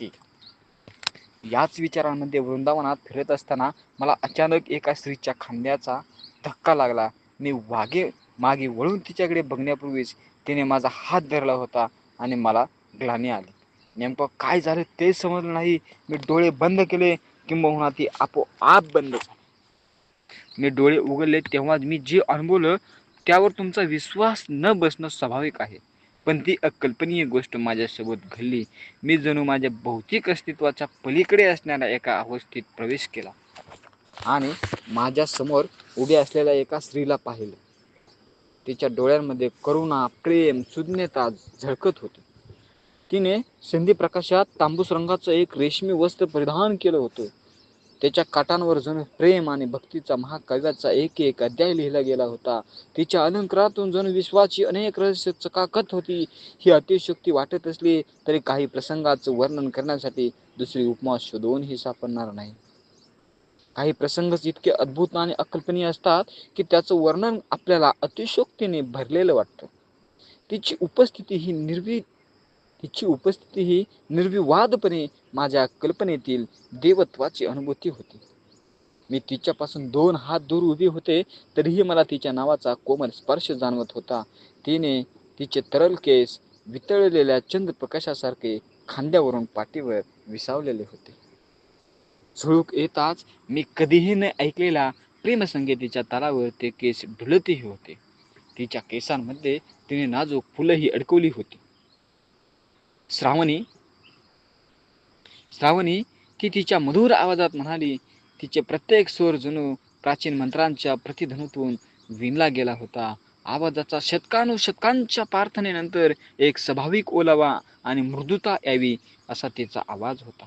व्यक्ती याच विचारांमध्ये वृंदावनात फिरत असताना मला अचानक एका स्त्रीच्या खांद्याचा धक्का लागला. मी वागे मागे वळून तिच्याकडे बघण्यापूर्वीच तिने माझा हात धरला होता आणि मला ग्लानी आली. नेमकं काय झालं ते समजलं नाही. मी डोळे बंद केले. किंबहुना ती आपोआप बंद झाली. मी डोळे उघडले तेव्हा मी जे अनुभवलं त्यावर तुमचा विश्वास न बसणं स्वाभाविक आहे. पण ती अकल्पनीय गोष्ट माझ्यासोबत घडली. मी जणू माझ्या भौतिक अस्तित्वाच्या पलीकडे असणाऱ्या एका अवस्थेत प्रवेश केला. आणि माझ्यासमोर उभ्या असलेल्या एका स्त्रीला पाहिलं. तिच्या डोळ्यांमध्ये करुणा प्रेम सुज्ञता झळकत होती. तिने संधी प्रकाशात तांबूस रंगाचं एक रेशमी वस्त्र परिधान केलं होतं. त्याच्या काटांवर जणू प्रेम आणि भक्तीचा महाकाव्याचा एक एक अध्याय लिहिला गेला होता. तिच्या अलंकारातून जणू विश्वाची अनेक रहस्य चकाकत होती. ही अतिशक्ती वाटत असली तरी काही प्रसंगाचं वर्णन करण्यासाठी दुसरी उपमा शोधूनही सापडणार नाही. काही प्रसंगच इतके अद्भुत आणि अकल्पनीय असतात की त्याचं वर्णन आपल्याला अतिशोक्तीने भरलेलं वाटतं. तिची उपस्थिती ही निर्वी तिची उपस्थिती ही निर्विवादपणे माझ्या कल्पनेतील देवत्वाची अनुभूती होती. मी तिच्यापासून दोन हात दूर उभी होते तरीही मला तिच्या नावाचा कोमल स्पर्श जाणवत होता. तिने तिचे तरल केस वितळलेल्या चंद्रप्रकाशासारखे खांद्यावरून पाठीवर विसावलेले होते. झुळूक येताच मी कधीही न ऐकलेला प्रेमसंगीतीच्या तालावर ते केस ढुलतही होते. तिच्या केसांमध्ये तिने नाजूक फुलंही अडकवली होती. श्रावणी श्रावणी ती तिच्या मधुर आवाजात म्हणाली तिचे प्रत्येक स्वर जणू प्राचीन मंत्रांच्या प्रतिध्वनीतून विणला गेला होता. आवाजाचा शतकानुशतकांच्या प्रार्थनेनंतर एक स्वाभाविक ओलावा आणि मृदुता यावी असा तिचा आवाज होता.